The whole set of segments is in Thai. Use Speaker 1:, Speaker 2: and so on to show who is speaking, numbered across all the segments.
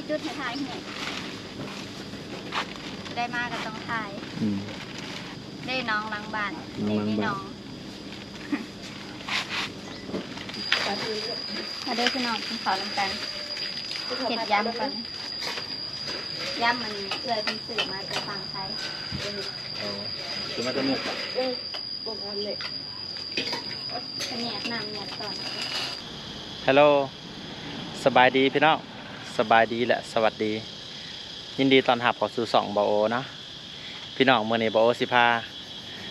Speaker 1: มีจุดให้ถ่ายให้ได้มาก็ต้องถ่าย
Speaker 2: อืม
Speaker 1: ได้น้องหลังบ้าน
Speaker 2: น้องหลังบ้าน
Speaker 1: ได้น้องมาเด้อพี่น้องกินข้าวน้ำกันเห็ดยำกันยำมันเอื้อยเป็นสื่อมาจากฝั่งไทย
Speaker 2: คือมันจะมุก
Speaker 1: อันนี้น้ำเนี่ยก่อน
Speaker 2: ฮัลโหลสบายดีพี่น้อง สบายดีและสวัสดี ยินดีตอนหับเขอสู่สองบาโอเนาะพี่น้องเมื่อนี้บาโอสิพา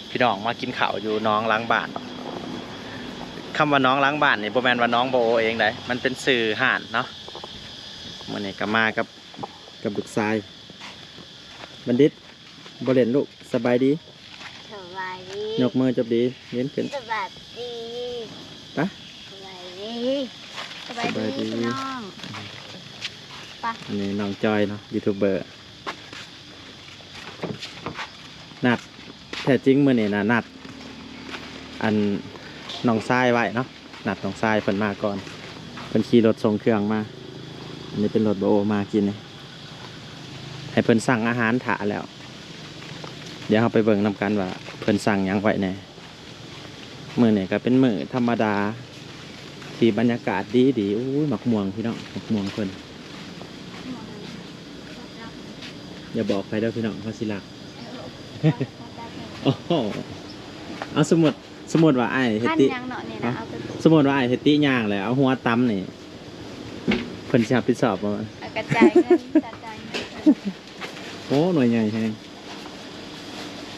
Speaker 2: พี่น้องมากินข้าวอยู่น้องล้างบ้านคำว่าน้องล้างบ้านนี่บ่แม่นว่าน้องบาโอเองได้มันเป็นสื่อห่านเนาะเมื่อนี้ก็มากับกับลูกชายบัณฑิตบ่เล่นลูกสบายดี
Speaker 1: สบายดี
Speaker 2: ยกมือจับดีเย็นขึ้น
Speaker 1: สบายดี
Speaker 2: ไป
Speaker 1: สบายดีสบาย
Speaker 2: สบายดี
Speaker 1: ดีพี่น้องไปะ
Speaker 2: อันนี้น้องจอยเนาะยูทูบเบอร์นัดแท้จริงมื่อนี้นะนัด อันน้องทรายไว้เนาะนัดน้องทรายเพิ่นมาก่อนเพิ่นขี่รถส่งเครื่องมา อันนี้เป็นรถโบโอมากินนี่ให้เพิ่นสั่งอาหารถาแล้ว เดี๋ยวเราไปเบิ่งนำกันว่า เพิ่นสั่งหยังไว้แหน่มื้อนี้ก็เป็นมือธรรมดาที่บรรยากาศดีดีอู้หมักม่วงพี่น้องหมักม่วงเพิ่น อย่าบอกใครเด้อพี่น้องเขาสิรักโอ้โหเอาสมมุดสมมุดว่าไอ้ายเฮด
Speaker 1: ขั้น
Speaker 2: ติ
Speaker 1: ยังเนาะเนี่ยนะเอาไป
Speaker 2: สมมุดว่าไอ้ายเฮดติย่างเลยเอาหัวตำนี่เพิ่นสิรับผิดชอบบ่วะ
Speaker 1: เอากระจายเงินกระจายเงิน
Speaker 2: โอ้หน่วยใหญ่แฮง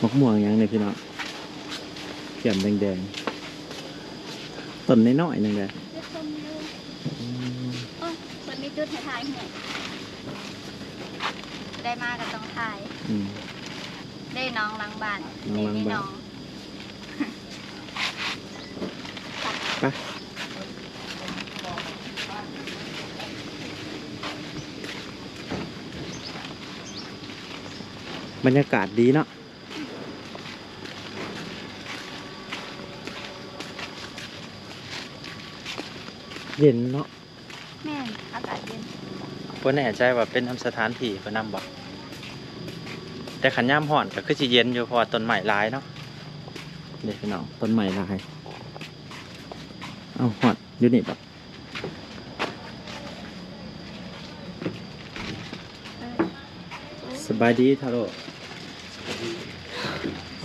Speaker 2: มะม่วงหยังเนี่ยพี่น้องเขียมแดงๆต้นน้อยๆหนึงเด้อ
Speaker 1: จุดชมวิวโอ้ยคนมีจุดให้ถ่ายให้ ได้มาก็ต้องถ่าย
Speaker 2: อืม
Speaker 1: ได้น้องหลังบ้าน
Speaker 2: น้องหลังบ้าน
Speaker 1: ได้น้อง
Speaker 2: ไปบรรยากาศดีเนาะเย็นเนาะ
Speaker 1: แม่นอากาศเย็น
Speaker 2: เพิ่นแน่ใจว่าเป็นทำสถานที่เพิ่นนำบ่แต่ขันย่ามห่อนก็คือสิเย็นอยู่เพราะว่าต้นไม้หลายเนาะเด็กพี่น้องต้นไม้หลายเอาหอดอยู่นี่บ่
Speaker 1: เออ
Speaker 2: สบายดีทาโร่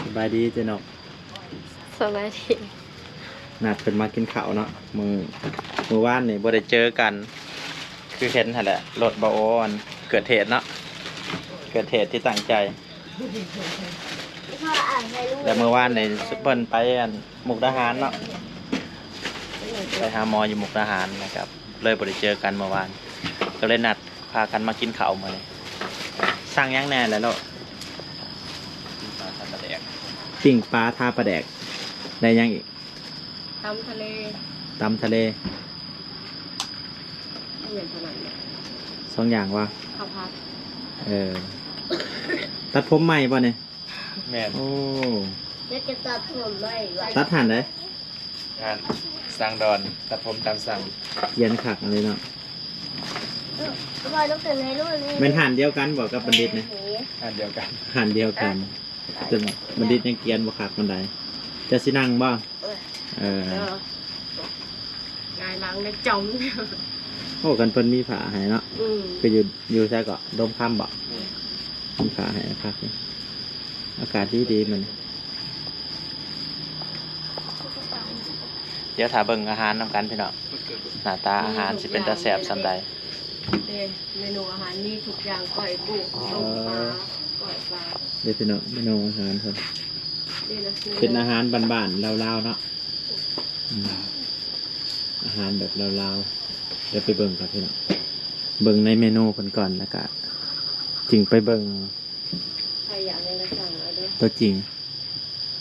Speaker 2: สบายดีเจนก
Speaker 1: สบายดี
Speaker 2: นัดเพิ่นมากินข้าวเนาะมือมือว่านนี่บ่ได้เจอกัน คือเห็นหั่นแหละรถบ่โอนเกิดเหตุเนาะเกิดเหตุที่ตั้งใจ
Speaker 1: พ่ออ่านให้ลูก
Speaker 2: แล้วเมื่อวานในซุปเปอร์ไปอันมุกดาหารเนาะไปหาหมออยู่มุกดาหารนะครับ เลยบ่ได้เจอกันเมื่อวาน ก็เลยนัดพากันมากินข้าวมื้อนี้สั่งหยังแหน่แล้วเนาะปิ้งปลาทาปลาแดกได้หยังอีก
Speaker 3: ตำทะเล
Speaker 2: ตำทะเล
Speaker 3: ไม่เหมือนถนัดเนี่ย
Speaker 2: สองอย่างวะ
Speaker 3: ข้าวผัด
Speaker 2: เออ ตัดผมใหม่ป่ะเนี่ย
Speaker 4: แม่น
Speaker 2: โอ้
Speaker 3: เล็กจะตัดผมไม่ไหว
Speaker 2: ตัดหันเลย
Speaker 4: งานสร้างดอน ตัดผมตามสั่ง
Speaker 2: เย็นขักเลยเนาะ
Speaker 3: พ่อต้องตื่นให้ลูกนี่
Speaker 2: เป็นหันเดียวกันบอกกับบัณฑิตนะ
Speaker 4: งานเดียวกัน
Speaker 2: หันเดียวกันแต่บัณฑิตยังเกรียนบ่ขักบันไดจะสินั่งบ่เออ
Speaker 3: เออ งายหลังในจม
Speaker 2: โอ้กันเพิ่นมีผ้าให้เนาะ
Speaker 3: อืม
Speaker 2: คืออยู่อยู่ใช่ก็ดมค่ำบ่มีผ้าให้ครับอากาศดีดีๆมันเดี๋ยวถ้าเบิ่งอาหารนำกันพี่น้องหน้าตาอาหารสิเป็นตาแซ่บซำใด
Speaker 3: เดเมนูอาหารมีทุกอย่างก่อยกุ้งต้มปลาก่อยปลา
Speaker 2: เดี๋ยวพี่น้องเมนูอาหารเพิ่น
Speaker 3: เดี๋ยวนะ
Speaker 2: เป็นอาหารบ้านๆลาวๆเนาะอืมอาหารแบบลาวๆ เดี๋ยวไปเบิ่งกันพี่น้องเบิ่งในเมนูเพิ่นก่อนแล้วก็จึงไปเบิ่ง
Speaker 3: ใครอยากอะไรก็สั่งเอาเด้อ
Speaker 2: ตัวจริง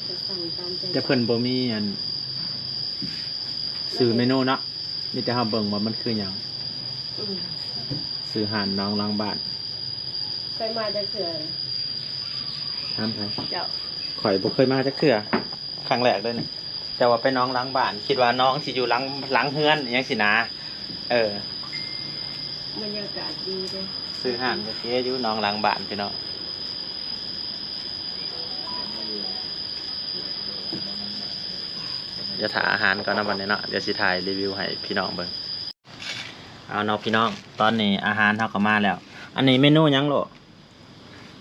Speaker 3: จะสั่งตามใจ
Speaker 2: แต่เพิ่นบ่มีอันสื่อเมนูเนาะมีแต่เฮาเบิ่งว่ามันคือหยัง
Speaker 3: อืม
Speaker 2: สื่อหานน้องล้างบ้าน
Speaker 3: เคยมาจะเสือ
Speaker 2: ถามไผ
Speaker 3: เจ้า
Speaker 2: ข่อยบ่เคยมาจักเทื่อครั้งแรกเลยนี่แต่ว่าไปน้องล้างบ้าน คิดว่าน้องสิอยู่หลังหลังเฮือนอหยังสินะ เออ
Speaker 3: บรรยากาศดีเลย
Speaker 2: ซื้อห่านกับเจ๊อยู่หน้องหลังบ้านพี่น้องเดี๋ยวถ่ายอาหารก่อนนะวันนี้เนาะเดี๋ยวสิถ่ายรีวิวให้พี่น้องเบิ่งเอาเนาะพี่น้อง ตอนนี้อาหารเท่ากับมาแล้ว อันนี้เมนูหยังโล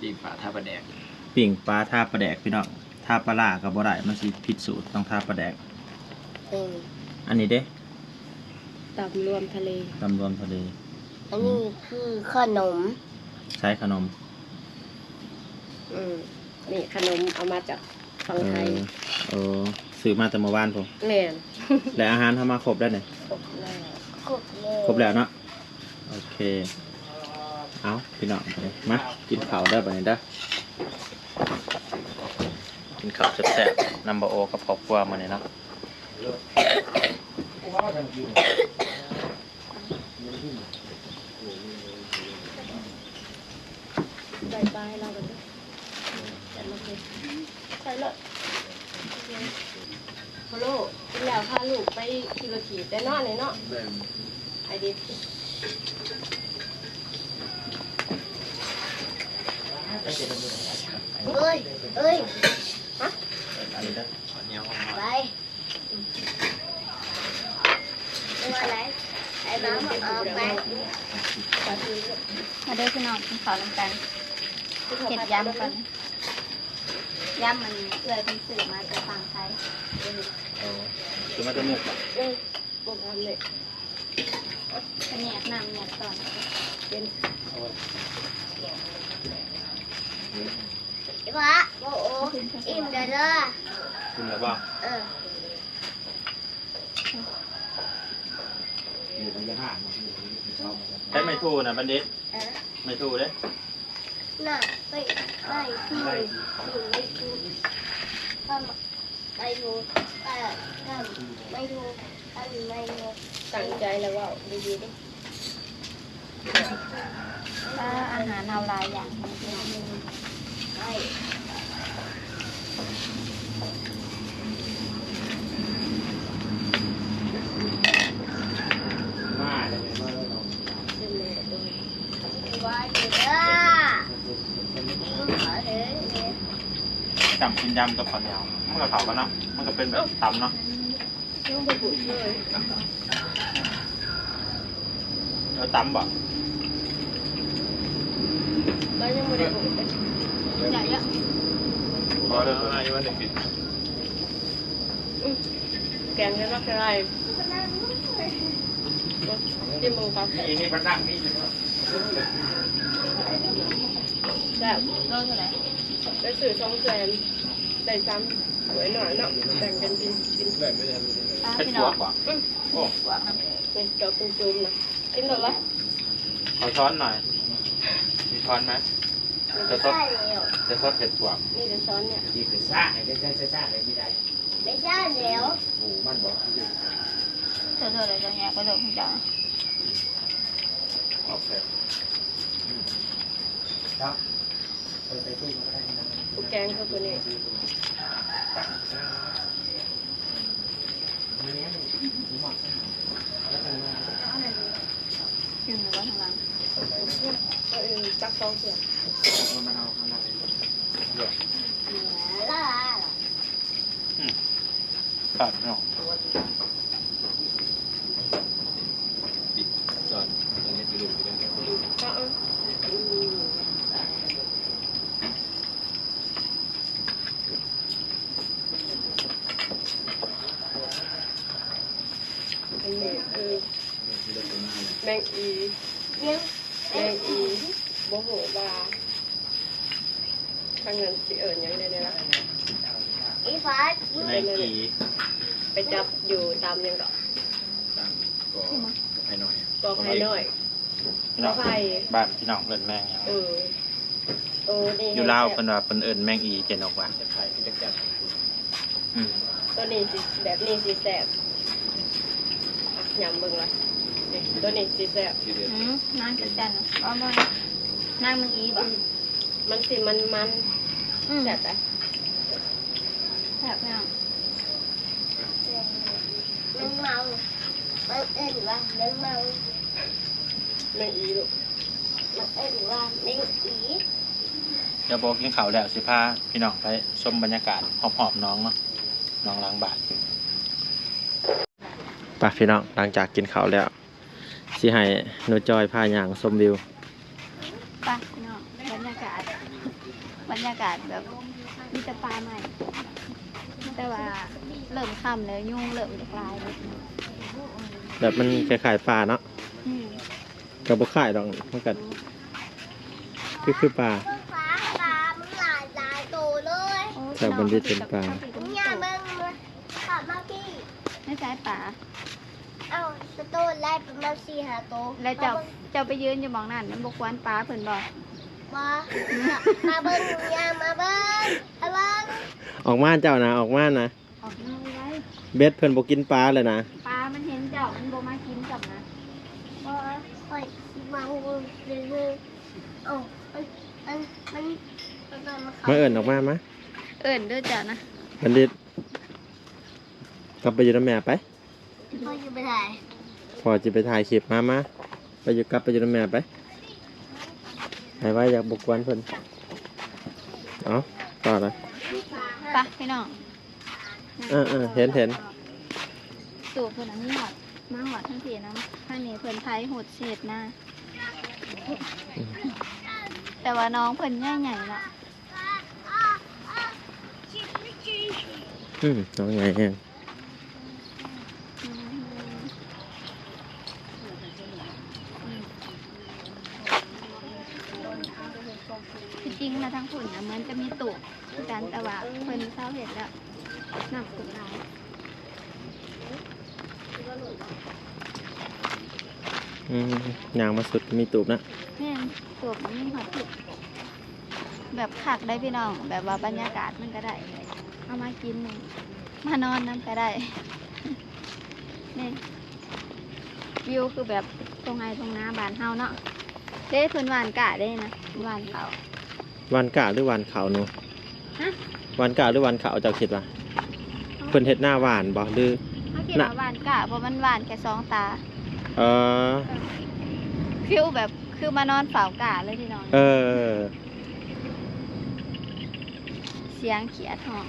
Speaker 4: ดีฝาท่าประแดก
Speaker 2: ปิ่งปลาท่าปลาแดกพี่น้องท่าปลาล่ากับบ่ได้มันสิผิดสูตรต้องท่าปลาแดก
Speaker 3: เออ
Speaker 2: อันนี้เด้
Speaker 3: ตับรวมทะเล
Speaker 2: ตำรวมทะเล
Speaker 5: อันนี้คือขนม
Speaker 2: ใช้ขนม
Speaker 3: อืมนี่ขนมเอามาจากฝั่ง
Speaker 2: เอ
Speaker 3: ไทย
Speaker 2: อเออซื้อมาแต่เมื่อวานผม
Speaker 3: แม่น
Speaker 2: และอาหารทำมาครบแล้วเนี่ย
Speaker 3: ครบแล้ว
Speaker 5: ครบเลย
Speaker 2: ครบแล้วเนาะโอเค เอาพี่น้องไปเลยมากินข้าวได้ปะเนี่ยเด้อกินข้าวแซ่บๆนัมเบอร์โอกับครอบครัวมาเนี่ยเนาะ
Speaker 3: บายบายเรากันจัดมาเลยใส่เลยฮัลโหลกินแล้วพาลูกไปขี่รถขี่แต่นอนเลยเนาะไอเดีย
Speaker 5: เอ้ยเอ้ย
Speaker 2: อันนี้เด้อ
Speaker 5: ไปตัวอะไรไอ้น้ำมันเอาไป
Speaker 1: มาเด้อพี่น้องกินข้าวน้ำกัน เห็ดยำก่อนยำมันเอื้อยเป็นสื่อมาจากฝั่งไทย
Speaker 2: เอาคือมาจะมุกบ่
Speaker 3: เออบอกทำเลย
Speaker 1: เป็นแยกน้ำแยกตอน
Speaker 3: เป็น
Speaker 5: อ้พ่อโอ้โหอิ่มเด้อเด้อ
Speaker 2: คุณแล้วบ่
Speaker 5: เออ
Speaker 2: ใช้ไม่ถูนะบัณฑิต
Speaker 5: เออ
Speaker 2: ไม่ถูเด้ ห
Speaker 5: น่าไปไปคืออยู่ไม่ถูกทำไม่ถูกแต่ทำไม่ถูกทำไม่ดู
Speaker 3: ตั้งใจแล้วว่าดีๆดิ
Speaker 1: ถ้าอาหารเอาหลายอย่าง
Speaker 5: ไป
Speaker 3: เป็นเลยโดย
Speaker 5: ว่าอยู่เด้อขอเถอะเนี่ย
Speaker 2: จำกินยำกับข้าวเหนียวมันก็เผากันเนาะมันก็เป็นแบบตำเนาะ
Speaker 3: ต้องไปบุญเลย
Speaker 2: เออตำบ่
Speaker 3: แล้วยังไม่ได้บุญเลย
Speaker 1: ใหญ่เยอะ
Speaker 2: พอเลย
Speaker 4: อายุวันหนึ่งปี
Speaker 3: แกงให้รักอะไรที่มึงครับ
Speaker 4: นี่นี่พระนั่งนี่
Speaker 3: แซ่บ
Speaker 1: โลเท่าไหร่
Speaker 3: ได้สื่อช่องแซนได้ซ้ำสวยหน่อยเนาะแบ่งกันกินกิน
Speaker 1: ป้า
Speaker 2: เผ็ด
Speaker 1: พี่
Speaker 2: หั
Speaker 1: น้
Speaker 2: ว
Speaker 1: อง
Speaker 2: กว่า
Speaker 3: อืม
Speaker 2: โอ้
Speaker 1: หวานครับ
Speaker 3: นี่เจาะเป็นจุ่มนะกินหมดละ
Speaker 2: ขอช้อนหน่อย มีช้อนไหมจะซด
Speaker 5: ได้แล้ว
Speaker 2: จะซดเผ็ดถั่ว
Speaker 3: นี่จะซ้อนเนี่ย
Speaker 4: ดีคือซ่าไอ้เจ้าเจ้าซ่าไอ้ไม่ได้
Speaker 5: ไม่ได้แล้ว
Speaker 4: โอ้มันบอก
Speaker 1: เธอเธอเลยจะแยกกระโดดของเจ้า
Speaker 2: โอเค
Speaker 4: ครับ เปิดไปตู้ก็ได้นะ
Speaker 3: กูแกงเขาตัวนี้
Speaker 1: อยู่ในวัดทางหลัง
Speaker 3: ก็เออจักซองเสือ
Speaker 4: มันเอาข้างใน
Speaker 5: ล่ะ
Speaker 2: ตัดเนาะ
Speaker 4: ดิจอดตอนนี้ไปดูไปดู
Speaker 3: ก็เอออืมอันนี้คือแมงอี
Speaker 5: ยัง
Speaker 3: แมงอีโมโหบาทางนั้นสิเอิญยังได้เลยนะ
Speaker 5: อีฟ้า
Speaker 2: ในกี
Speaker 3: ไปจับอยู่ตามยังก็
Speaker 4: ตั้งก็ให้หน่อย
Speaker 3: บอกให้หน่อย
Speaker 2: พี่น้อง
Speaker 3: ไผ่
Speaker 2: บ้านพี่น้องเอินแมง
Speaker 3: เออโอ้นี่
Speaker 2: อยู่ลาวเพิ่นว่าเพิ่นเอินแมงอีเจนออกว่า
Speaker 4: จะไข่จะจับ
Speaker 2: อืม
Speaker 3: ตัวนี้สิแบบนี้สิแสบอะยำเบิ่งละนี่ตัวนี้สิแสบ
Speaker 4: ทีเดียว
Speaker 1: อืมนางจัดจันเนาะว่าบ่นางมึงอีบ่
Speaker 3: มันสิมันมัน
Speaker 1: อืม
Speaker 3: แสบไป
Speaker 1: แบบนี้
Speaker 5: มัน เมามันเอ็นวะมันเมา
Speaker 3: แม่อีลูก
Speaker 5: มันเอ็นว่าไม่อี
Speaker 2: เดี๋ยวโบกินข้าวแล้วสิพาพี่น้องไปชมบรรยากาศหอบๆน้องเนาะน้องล้างบาทป่ะพี่น้องหลังจากกินข้าวแล้วสิให้หนูจอยพาย่างชมวิว
Speaker 1: ไปพี่น้องบรรยากาศบรรยากาศแบบมีแต่ปลาใหม่แต่ว่า เริ่มค่ำแล้วยุ่งเริ่มจะกลายเลย
Speaker 2: แบบมันคล้ายๆปลาเนาะ
Speaker 1: อืม
Speaker 2: กับบุข่ายดอกมันกัคือคือปลา
Speaker 5: เบิ้งฟ้าปลามันหลายหลายตัวเลย
Speaker 1: โอ้
Speaker 2: แต่บนดินเป็นปลา
Speaker 5: เนี่ยเบิ้งมันขับมาพี่
Speaker 1: ไม่ใช่ปลา
Speaker 5: เอ้าสตูนไล่ประมาณสี่ห้าตัว
Speaker 1: แล้วเจ้าเจ้าไปยืนอยู่หมองนั่นมันบกวนปลาเพิ่นบอก
Speaker 5: มามาเบิ้งยางมาเบิ้งมาเบิ้ง
Speaker 2: ออกมาเจ้านะออกมานะ
Speaker 1: ออกมาไว้
Speaker 2: เบ็ดเพิ่นบ่กินปลาเลยนะ
Speaker 1: ปลา มันเห็นเจ้ามันบมากินกับนะ
Speaker 5: มาคอยมาหูเลยเอ้ามันมันมันมันโดนมา
Speaker 2: มาเอิ้นออกมามา
Speaker 1: เอิ่นเด้อจ้ะนะ
Speaker 2: บันดิตกลับไปอยู่น้ำแม่ไป
Speaker 5: เขาอยู่ไปถ่าย
Speaker 2: พอจะไปถ่ายคลิปมามาไปอยู่กลับไปอยู่น้ำแม่ไปให้ไว้อยากบุกวนเพิ่นเอาต่อเลย
Speaker 1: ไปพี่น้อง
Speaker 2: เออเออเห็นเห็น
Speaker 1: สูบเพิ่นอันนี้หอดมาหอดทั้งทีนะท่านนี้เพิ่นไทยโหดเสียดหน้าแต่ว่าน้องเพิ่นใหญ่ใหญ่ละ
Speaker 2: อืมน้องใหญ่แฮง
Speaker 1: ที่จริงนะทั้งผุ่นนะเหมือนจะมีตูบคือกันแต่ว่าเพิ่นเศร้าเห็นแล้วห นักตุกหลาย
Speaker 2: อืมยางมาสุดก็มีตูบนะ
Speaker 1: แม่นตูบมันมีหอดผิดแบบขักได้พี่น้อง แบบว่าบรรยากาศมันก็ได้ เอามากินหนึ่งมานอนนั่นก็ได้ นี่วิวคือแบบตรงไงตรงน้าบานเฮาเนาะเด้เพิ่นหวานกะได้นะหวานเขา
Speaker 2: วันกะหรือวันขาวหนู
Speaker 1: ฮะ
Speaker 2: วันกะหรือวันขาวเจ้าคิดว่า เพิ่นเฮ็ดหน้าหวานบ่หรือ
Speaker 1: เขาคิด
Speaker 2: น่ะ
Speaker 1: ว่าหวานกะเพราะมันหวานแค่สองตา
Speaker 2: เออ
Speaker 1: ฟิลแบบคือมานอนเฝ้ากะเลยพี่น้อง
Speaker 2: เออ
Speaker 1: เสียงเขียดหอง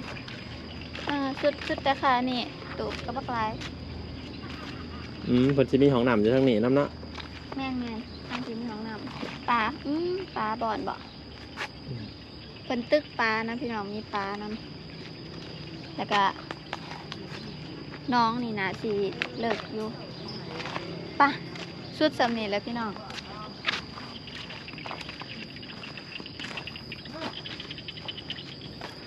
Speaker 1: เออสุดสุดราคานี่ตูบกระบักลาย
Speaker 2: อืมเพิ่นสิมีห้องน้ำอยู่ทางนี้นํเนาะ
Speaker 1: แม่งแม่นทางที่มีห้องน้ำปลาอืมปลาบอนบ่เพิ่นตึกปลานะพี่น้องมีปลานํแล้วก็ น้องนี่นะสิเลิกอยู่ปะสุดสำเนียแล้วพี่น้อง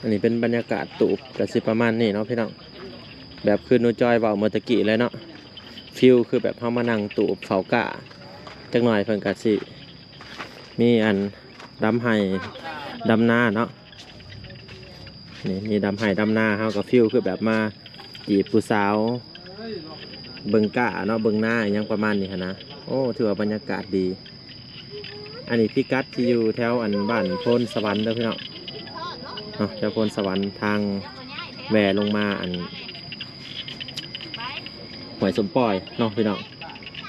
Speaker 2: อันนี้เป็นบรรยากาศตูบก็สิประมาณนี้เนาะพี่น้องแบบคือนูจอยเว้าเมื่อตะกี้เลยเนาะฟิลคือแบบเฮามานั่งตูบเฝ้ากะจักหน่อยเพิ่นก็สิมีอันดำไห้ดำหน้าเนาะนี่มีดำไห้ดำหน้าเฮาก็ฟิลคือแบบมา จีบผู้สาว เบิงกะเนาะเบิงหน้าอหยังประมาณนี้หั้นะ โอ้ถือว่าบรรยากาศดี อันนี้พี่กัดที่อยู่แถวอันบ้านโพนสวรรค์เด้อพี่น้องเนาะแถวโพนสวรรค์ทางแหวลงมาอันหวยสมปอยเนาะพี่เน้อง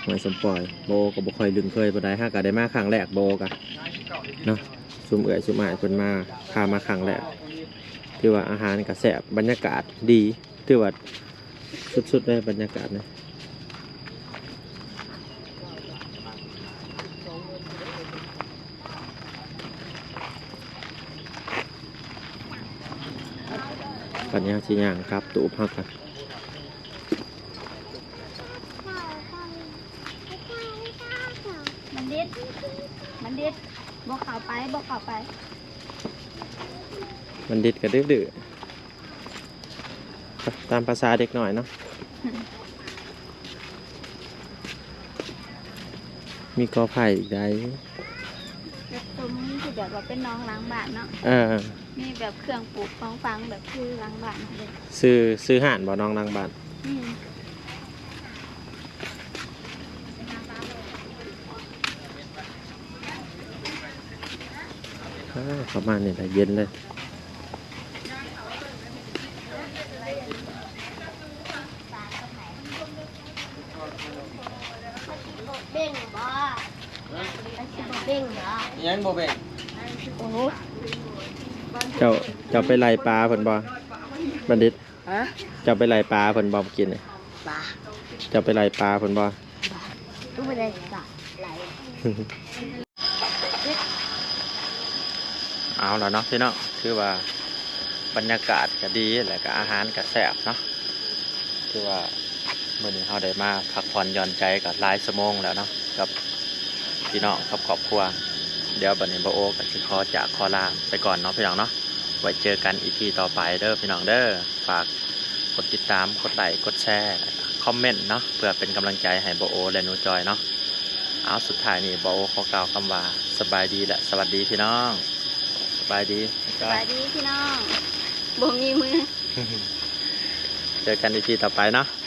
Speaker 2: หวยสมปอยโบก็บ่ค่อยลืมเคยบ่ได้ฮะก็ได้มาครั้งแรกโบกะเนาะซุมเอื่อยซุมอ้ายเพิ่นมาพามาครั้งแรกถือว่าอาหารก็แซ่บบรรยากาศดี ถือว่าสุดๆเลยบรรยากาศนะปัญญาชิย่างครับตูพักกัน
Speaker 1: มันเด็ด มันเด็ดบอกเข้าไปบอกเข้าไป
Speaker 2: มันดิดกระดื้อดื้อ ตามภาษาเด็กหน่อยเนาะ มีกอไผ่อีกได้
Speaker 1: แบบตรงนี้คือแบบว่าเป็นน้องล้างบ้านเนาะ
Speaker 2: เออ
Speaker 1: มีแบบเครื่องปลูกของฟังแบบคือล้างบ้านเลย
Speaker 2: ซื้อซื้อห่านบ่น้องนางบาน
Speaker 1: อืม
Speaker 2: อ้าวประมาณนี้แหละเย็นเลย
Speaker 5: เด้งบ่เบ่งเหรอ
Speaker 4: ยังบ่เบ่ง
Speaker 5: โอ้โห
Speaker 2: เจ้าเจ้าไปไล่ปลาเพิ่นบ่บัณฑิต
Speaker 5: ฮะ
Speaker 2: เจ้าไปไล่ปลาเพิ่นบ่เมื่อกินนี่
Speaker 5: ปลา
Speaker 2: เจ้าไปไล่ปลาเพิ่นบ่
Speaker 5: ตู้ไม่ได้ปลาไหล
Speaker 2: เอาแล้วเนาะพี่น้องคือว่าบรรยากาศก็ดีแล้วก็อาหารก็แซ่บเนาะคือว่า มื้อนี้เฮาได้มาพักผ่อนหย่อนใจกับหลายชั่วโมงแล้วเนาะกับพี่น้องกับครอบครัว เดี๋ยวบัดนี้บ่โอก็สิขอจากขอลาไปก่อนเนาะพี่น้องเนาะไว้เจอกันอีพีต่อไปเด้อพี่น้องเด้อฝากกดติดตามกดไลค์กดแชร์คอมเมนต์เนาะเพื่อเป็นกำลังใจให้โบโอและหนูจอยเนาะเอาสุดท้ายนี่โบโอขอกล่าวคำว่าสบายดีและสวัสดีพี่น้องสบายดี
Speaker 1: สบายดีพี่น้องบ่มีมือ
Speaker 2: เจอกันอีพีต่อไปเนาะ
Speaker 1: โ